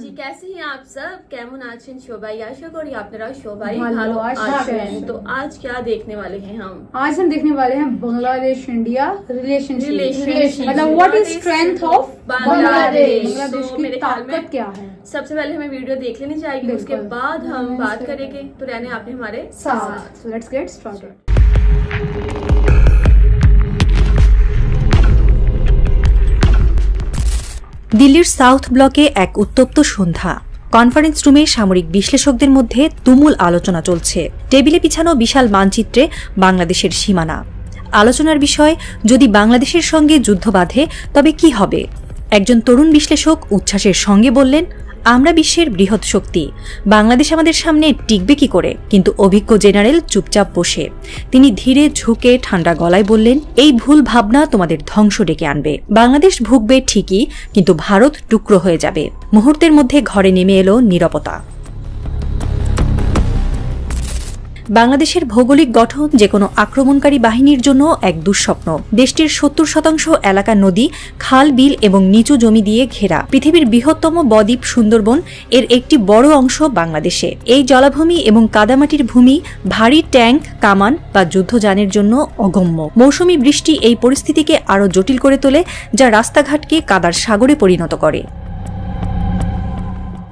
জি कैसे हैं आप सब কেমন আছেন সবাই আশা করি আপনারা সবাই ভালো ভালো আছেন। আছেন তো आज क्या देखने वाले हैं हम आज हम देखने वाले हैं बांग्लादेश इंडिया रिलेशनशिप Relationship. मतलब what is strength of Bangladesh. Bangladesh तो की मेरे ख्याल में ताकत क्या है सबसे पहले हमें वीडियो देख लेनी चाहिए बिल्कुल। उसके बाद हम हम्म, बात सही। करेंगे तो रहने आपने हमारे साथ लेट्स गेट स्टार्टेड দিল্লির সাউথ ব্লকে এক উত্তপ্ত সন্ধ্যা। কনফারেন্স রুমে সামরিক বিশ্লেষকদের মধ্যে তুমুল আলোচনা চলছে। টেবিলে পিছানো বিশাল মানচিত্রে বাংলাদেশের সীমানা। আলোচনার বিষয়, যদি বাংলাদেশের সঙ্গে যুদ্ধ বাঁধে, তবে কি হবে? একজন তরুণ বিশ্লেষক উচ্ছ্বাসের সঙ্গে বললেন আমরা বিশ্বের বৃহৎ শক্তি। বাংলাদেশ আমাদের সামনে টিকবে কি করে? কিন্তু অভিজ্ঞ জেনারেল চুপচাপ বসে। তিনি ধীরে ঝুঁকে ঠান্ডা গলায় বললেন, এই ভুল ভাবনা তোমাদের ধ্বংস ডেকে আনবে। বাংলাদেশ ভুগবে ঠিকই, কিন্তু ভারত টুকরো হয়ে যাবে। মুহূর্তের মধ্যে ঘরে নেমে এলো নিরাপত্তা বাংলাদেশের ভৌগোলিক গঠন যে কোনো আক্রমণকারী বাহিনীর জন্য এক দুঃস্বপ্ন। দেশটির সত্তর শতাংশ এলাকা নদী, খাল, বিল এবং নিচু জমি দিয়ে ঘেরা। পৃথিবীর বৃহত্তম বদ্বীপ সুন্দরবন এর একটি বড় অংশ বাংলাদেশে। এই জলাভূমি এবং কাদামাটির ভূমি, ভারী ট্যাঙ্ক, কামান বা যুদ্ধযানের জন্য অগম্য। মৌসুমী বৃষ্টি এই পরিস্থিতিকে আরও জটিল করে তোলে, যা রাস্তাঘাটকে কাদার সাগরে পরিণত করে।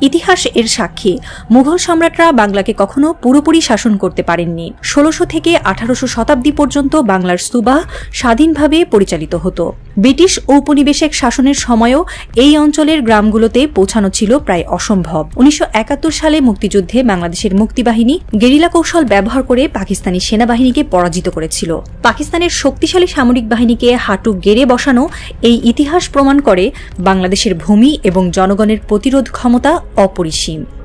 ইতিহাস এর সাক্ষী। মুঘল সম্রাটরা বাংলাকে কখনো পুরোপুরি শাসন করতে পারেননি। ষোলশো থেকে আঠারোশো শতাব্দী পর্যন্ত বাংলার সুবাহ স্বাধীনভাবে পরিচালিত হতো। ব্রিটিশ ঔপনিবেশিক শাসনের সময়ও এই অঞ্চলের গ্রামগুলোতে পৌঁছানো ছিল প্রায় অসম্ভব। উনিশশো একাত্তর সালে মুক্তিযুদ্ধে বাংলাদেশের মুক্তিবাহিনী গেরিলা কৌশল ব্যবহার করে পাকিস্তানি সেনাবাহিনীকে পরাজিত করেছিল। পাকিস্তানের শক্তিশালী সামরিক বাহিনীকে হাঁটু গেড়ে বসানো এই ইতিহাস প্রমাণ করে বাংলাদেশের ভূমি এবং জনগণের প্রতিরোধ ক্ষমতা oporishim.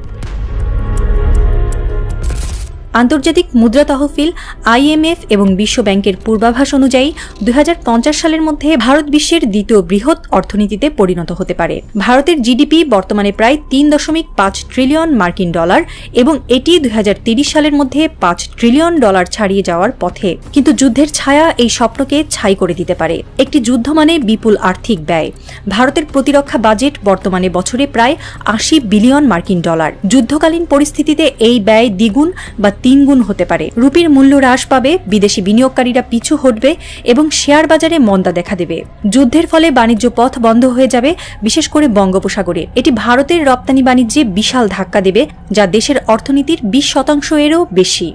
আন্তর্জাতিক মুদ্রা তহবিল আইএমএফ এবং বিশ্ব ব্যাংকের পূর্বাভাস অনুযায়ী দুই সালের মধ্যে ভারত বিশ্বের দ্বিতীয় বৃহৎ অর্থনীতিতে পরিণত হতে পারে। ভারতের জিডিপি বর্তমানে প্রায় তিন দশমিক পাঁচ ট্রিলিয়ন মার্কিন ডলার এবং এটি দুই সালের মধ্যে পাঁচ ট্রিলিয়ন ডলার ছাড়িয়ে যাওয়ার পথে। কিন্তু যুদ্ধের ছায়া এই স্বপ্নকে ছাই করে দিতে পারে। একটি যুদ্ধ মানে বিপুল আর্থিক ব্যয়। ভারতের প্রতিরক্ষা বাজেট বর্তমানে বছরে প্রায় আশি বিলিয়ন মার্কিন ডলার। যুদ্ধকালীন পরিস্থিতিতে এই ব্যয় দ্বিগুণ বা তিনগুণ হতে পারে। রুপির মূল্য হ্রাস পাবে, বিদেশি বিনিয়োগকারীরা পিছু হটবে এবং শেয়ার বাজারে মন্দা দেখা দেবে। যুদ্ধের ফলে বাণিজ্য পথ বন্ধ হয়ে যাবে, বিশেষ করে বঙ্গোপসাগরে। এটি ভারতের রপ্তানি বাণিজ্যে বিশাল ধাক্কা দেবে, যা দেশের অর্থনীতির বিশ শতাংশ এরও বেশি।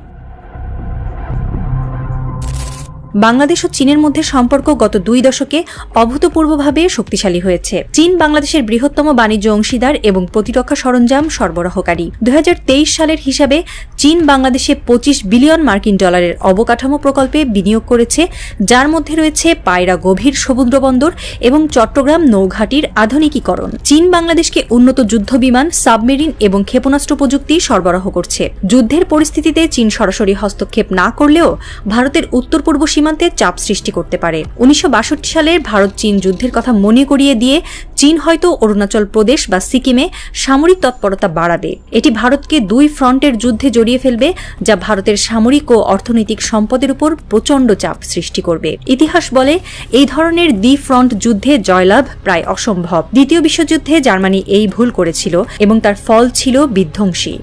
বাংলাদেশ ও চীনের মধ্যে সম্পর্ক গত দুই দশকে অভূতপূর্বভাবে শক্তিশালী হয়েছে। চীন বাংলাদেশের বৃহত্তম বাণিজ্য অংশীদার এবং প্রতিরক্ষা সরঞ্জাম সরবরাহকারী। দুই হাজার তেইশ সালের হিসাবে চীন বাংলাদেশে পঁচিশ বিলিয়ন মার্কিন ডলারের অবকাঠামো প্রকল্পে বিনিয়োগ করেছে, যার মধ্যে রয়েছে পায়রা গভীর সমুদ্র বন্দর এবং চট্টগ্রাম নৌঘাটির আধুনিকীকরণ। চীন বাংলাদেশকে উন্নত যুদ্ধ বিমান, সাবমেরিন এবং ক্ষেপণাস্ত্র প্রযুক্তি সরবরাহ করছে। যুদ্ধের পরিস্থিতিতে চীন সরাসরি হস্তক্ষেপ না করলেও ভারতের উত্তর পূর্ব সীমান্তে চাপ সৃষ্টি করতে পারে। উনিশশো সালের ভারত চীন যুদ্ধের কথা মনে করিয়ে দিয়ে চীন হয়তো অরুণাচল প্রদেশ বা সিকিমে সামরিক তৎপরতা বাড়াবে। এটি ভারতকে দুই ফ্রন্টের যুদ্ধে জড়িয়ে ফেলবে, যা ভারতের সামরিক ও অর্থনৈতিক সম্পদের উপর প্রচণ্ড চাপ সৃষ্টি করবে। ইতিহাস বলে, এই ধরনের দ্বি ফ্রন্ট যুদ্ধে জয়লাভ প্রায় অসম্ভব। দ্বিতীয় বিশ্বযুদ্ধে জার্মানি এই ভুল করেছিল এবং তার ফল ছিল বিধ্বংসী।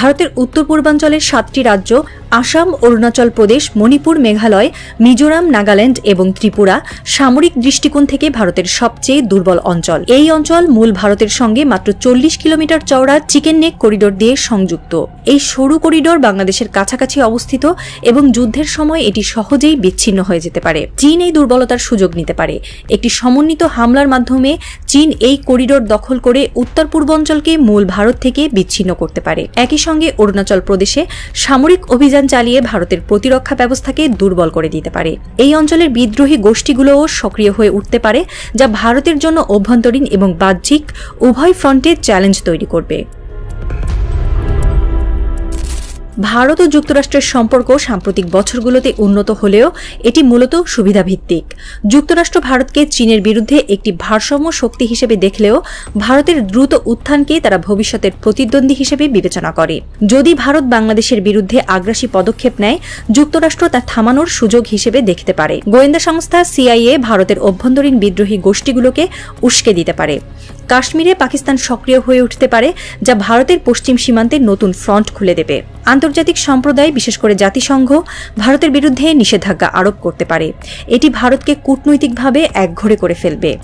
ভারতের উত্তর পূর্বাঞ্চলের সাতটি রাজ্য আসাম, অরুণাচল প্রদেশ, মণিপুর, মেঘালয়, মিজোরাম, নাগাল্যান্ড এবং ত্রিপুরা সামরিক দৃষ্টিকোণ থেকে ভারতের সবচেয়ে দুর্বল অঞ্চল। এই অঞ্চল মূল ভারতের সঙ্গে মাত্র চল্লিশ কিলোমিটার চওড়া চিকেন নেক করিডোর দিয়ে সংযুক্ত। এই সরু করিডোর বাংলাদেশের কাছাকাছি অবস্থিত এবং যুদ্ধের সময় এটি সহজেই বিচ্ছিন্ন হয়ে যেতে পারে। চীন এই দুর্বলতার সুযোগ নিতে পারে। একটি সমন্বিত হামলার মাধ্যমে চীন এই করিডোর দখল করে উত্তর পূর্বাঞ্চলকে মূল ভারত থেকে বিচ্ছিন্ন করতে পারে। একই সঙ্গে অরুণাচল প্রদেশে সামরিক অভিযান চালিয়ে ভারতের প্রতিরক্ষা ব্যবস্থাকে দুর্বল করে দিতে পারে। এই অঞ্চলের বিদ্রোহী গোষ্ঠীগুলোও সক্রিয় হয়ে উঠতে পারে, যা ভারতের জন্য অভ্যন্তরীণ এবং বাহ্যিক উভয় ফ্রন্টে চ্যালেঞ্জ তৈরি করবে। ভারত ও যুক্তরাষ্ট্রের সম্পর্ক সাম্প্রতিক বছরগুলোতে উন্নত হলেও এটি মূলত সুবিধাভিত্তিক। যুক্তরাষ্ট্র ভারতকে চীনের বিরুদ্ধে একটি ভারসাম্য শক্তি হিসেবে দেখলেও ভারতের দ্রুত উত্থানকে তারা ভবিষ্যতের প্রতিদ্বন্দ্বী হিসেবে বিবেচনা করে। যদি ভারত বাংলাদেশের বিরুদ্ধে আগ্রাসী পদক্ষেপ নেয়, যুক্তরাষ্ট্র তা থামানোর সুযোগ হিসেবে দেখতে পারে। গোয়েন্দা সংস্থা সিআইএ ভারতের অভ্যন্তরীণ বিদ্রোহী গোষ্ঠীগুলোকে উস্কে দিতে পারে। কাশ্মীরে পাকিস্তান সক্রিয় হয়ে উঠতে পারে, যা ভারতের পশ্চিম সীমান্তে নতুন ফ্রন্ট খুলে দেবে। আন্তর্জাতিক সম্প্রদায়, বিশেষ করে জাতিসংঘ, ভারতের বিরুদ্ধে নিষেধাজ্ঞা আরোপ করতে পারে। এটি ভারতকে কূটনৈতিকভাবে একঘরে করে ফেলবে।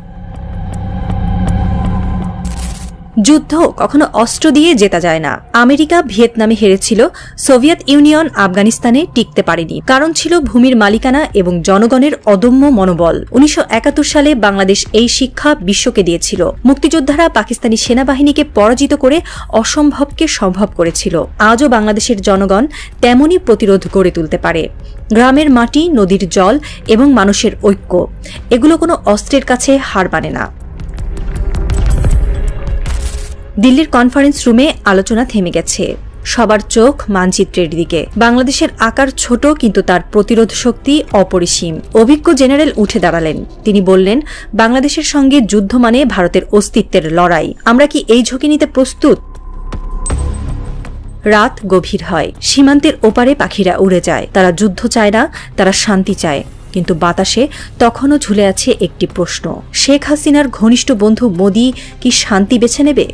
যুদ্ধ কখনো অস্ত্র দিয়ে জেতা যায় না। আমেরিকা ভিয়েতনামে হেরেছিল, সোভিয়েত ইউনিয়ন আফগানিস্তানে টিকতে পারেনি। কারণ ছিল ভূমির মালিকানা এবং জনগণের অদম্য মনোবল। উনিশশো একাত্তর সালে বাংলাদেশ এই শিক্ষা বিশ্বকে দিয়েছিল। মুক্তিযোদ্ধারা পাকিস্তানি সেনাবাহিনীকে পরাজিত করে অসম্ভবকে সম্ভব করেছিল। আজও বাংলাদেশের জনগণ তেমনই প্রতিরোধ গড়ে তুলতে পারে। গ্রামের মাটি, নদীর জল এবং মানুষের ঐক্য, এগুলো কোনো অস্ত্রের কাছে হার মানে না। দিল্লির কনফারেন্স রুমে আলোচনা থেমে গেছে। সবার চোখ মানচিত্রের দিকে। বাংলাদেশের আকার ছোট, কিন্তু তার প্রতিরোধ শক্তি অপরিসীম। অভিজ্ঞ জেনারেল উঠে দাঁড়ালেন। তিনি বললেন, বাংলাদেশের সঙ্গে যুদ্ধ মানে ভারতের অস্তিত্বের লড়াই। আমরা কি এই ঝুঁকি নিতে প্রস্তুত? রাত গভীর হয়। সীমান্তের ওপারে পাখিরা উড়ে যায়। তারা যুদ্ধ চায় না, তারা শান্তি চায়। কিন্তু বাতাসে তখনও ঝুলে আছে একটি প্রশ্ন। শেখ হাসিনার ঘনিষ্ঠ বন্ধু মোদি কি শান্তি বেছে নেবে?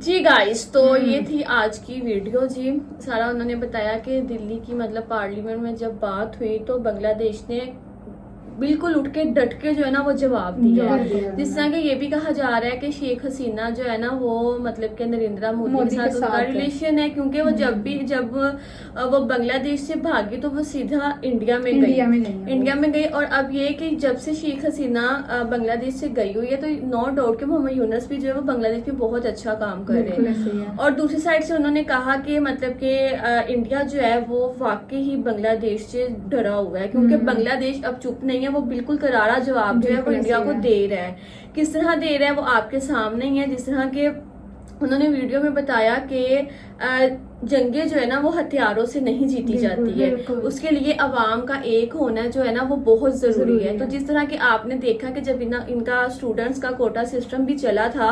जी गाइस तो ये थी आज की वीडियो जी। सारा उन्होंने बताया कि दिल्ली की मतलब पार्लियामेंट में जब बात हुई तो बांग्लादेश ने बिल्कुल उठ के डट के जो है ना वो जवाब दिया है। जिस तरह कि ये भी कहा जा रहा है कि शेख हसीना जो है ना वो मतलब कि नरेंद्र मोदी के साथ है। रिलेशन है क्योंकि वो जब भी जब वो बांग्लादेश से भागी तो वो सीधा इंडिया में गई। इंडिया में गई है। में गई। और अब ये कि जब से शेख हसीना बांग्लादेश से गई हुई है तो नो डाउट कि मोहम्मद यूनस भी जो है वो बांग्लादेश में बहुत अच्छा काम कर रहे हैं। है और दूसरी साइड से उन्होंने कहा कि मतलब कि इंडिया जो है वो वाकई ही बांग्लादेश से डरा हुआ है क्योंकि हम्म। बांग्लादेश अब चुप नहीं है वो बिल्कुल करारा जवाब जो है वो इंडिया को दे रहा है। किस तरह दे रहा है वो आपके सामने ही है जिस तरह के उन्होंने वीडियो में बताया कि जंगे जो है ना वो हथियारों से नहीं जीती जाती है। उसके लिए अवाम का एक होना जो है ना वो बहुत ज़रूरी है। तो जिस तरह कि आपने देखा कि जब इना, इनका स्टूडेंट्स का कोटा सिस्टम भी चला था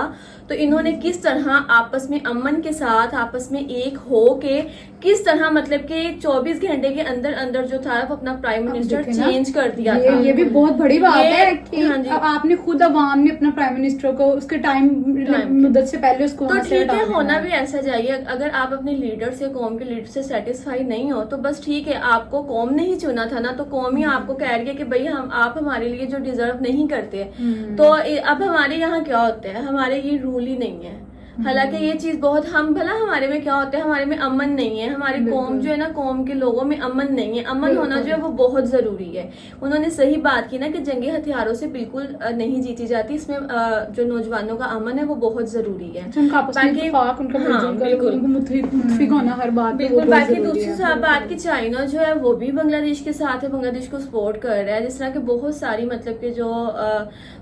तो इन्होंने किस तरह आपस में अमन के साथ आपस में एक हो के किस तरह मतलब कि 24 घंटे के अंदर अंदर जो था वो अपना प्राइम मिनिस्टर चेंज कर दिया ये, था। ये भी बहुत बड़ी बात है कि हाँ जी। आपने खुद अवाम ने अपना प्राइम मिनिस्टर को उसके टाइम टाइम मुद्दत से पहले उसको तो ठीक है होना भी ऐसा चाहिए। अगर आप अपने लीडर से कौम के लीडर से सेटिस्फाई नहीं हो तो बस ठीक है आपको कौम ने ही चुना था ना तो कौम ही आपको कह रही है कि भाई हम आप हमारे लिए जो डिजर्व नहीं करते। हम्म। तो अब हमारे यहाँ क्या होता है? हमारे ये रूल ही नहीं है। हालाँकि ये चीज़ बहुत हम भला हमारे में क्या होता है हमारे में अमन नहीं है। हमारी कौम जो है ना कौम के लोगों में अमन नहीं है। अमन होना जो है वो बहुत ज़रूरी है। उन्होंने सही बात की ना कि जंगी हथियारों से बिल्कुल नहीं जीती जाती। इसमें जो नौजवानों का अमन है वो बहुत ज़रूरी है। बाकी- हाँ, बिल्कुल। बाकी दूसरी बात की चाइना जो है वो भी बांग्लादेश के साथ है बांग्लादेश को सपोर्ट कर रहा है। जिस तरह के बहुत सारी मतलब के जो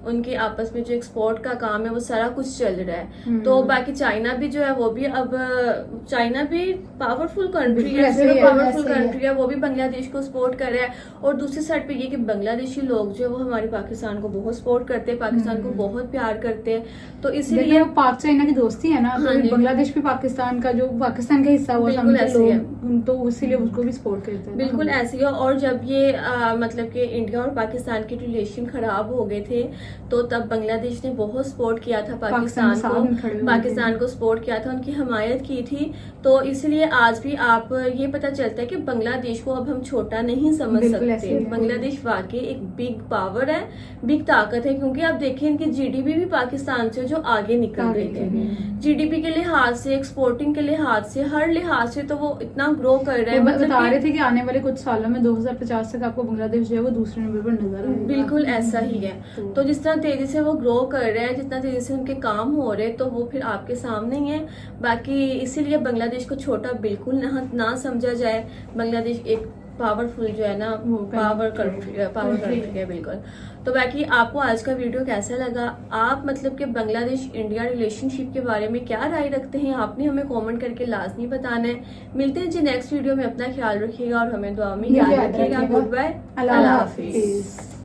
उनके आपस में जो एक्सपोर्ट का काम है वो सारा कुछ चल रहा है। हम्म। तो बाकी चाइना भी जो है वो भी अब चाइना भी पावरफुल कंट्री है पावरफुल ही है। कंट्री है वो भी बांग्लादेश को सपोर्ट कर रहा है और दूसरी साइड पे ये कि बांग्लादेशी लोग जो है वो हमारे पाकिस्तान को बहुत सपोर्ट करते हैं पाकिस्तान को हम्म। बहुत प्यार करते हैं तो इसीलिए पाक चाइना की दोस्ती है ना हाँ तो। बांग्लादेश भी पाकिस्तान का जो पाकिस्तान का हिस्सा हुआ बिल्कुल समझे ऐसे ही है। तो इसीलिए उसको भी सपोर्ट करते हैं बिल्कुल ऐसे ही है और जब ये मतलब कि इंडिया और पाकिस्तान के रिलेशन खराब हो गए थे तो तब बांग्लादेश ने बहुत सपोर्ट किया था पाकिस्तान पाकिस्तान के हुए पाकिस्तान को सपोर्ट किया था उनकी हमायत की थी। तो इसलिए आज भी आप ये पता चलता है कि बांग्लादेश को अब हम छोटा नहीं समझ सकते। बांग्लादेश वाकई एक बिग पावर है बिग ताकत है क्योंकि आप देखें इनकी जीडीपी भी पाकिस्तान से जो आगे निकल रही है। जीडीपी के लिहाज से एक्सपोर्टिंग के लिहाज से हर लिहाज से तो वो इतना ग्रो कर रहे है। मतलब बता रहे थे कि आने वाले कुछ सालों में 2050 तक आपको बांग्लादेश जो है वो दूसरे नंबर पर नज़र आएगा। बिल्कुल ऐसा ही है। तो- तो जिस तरह तेज़ी से वो ग्रो कर रहे हैं जितना तेज़ी से उनके काम हो रहे हैं तो वो फिर आपके सामने ही है। बाकी इसीलिए बांग्लादेश को छोटा बिल्कुल ना, ना समझा जाए। बांग्लादेश एक पावरफुल जो है ना पावर कंट्री पावर कंट्री है बिल्कुल। तो बाकी आपको आज का वीडियो कैसा लगा? आप मतलब कि बांग्लादेश इंडिया रिलेशनशिप के बारे में क्या राय रखते हैं? आपने हमें कमेंट करके लाजमी बताना है। मिलते हैं जी नेक्स्ट वीडियो में। अपना ख्याल रखिएगा और हमें दुआ में याद रखिएगा। गुड बाय अल्लाह हाफिज।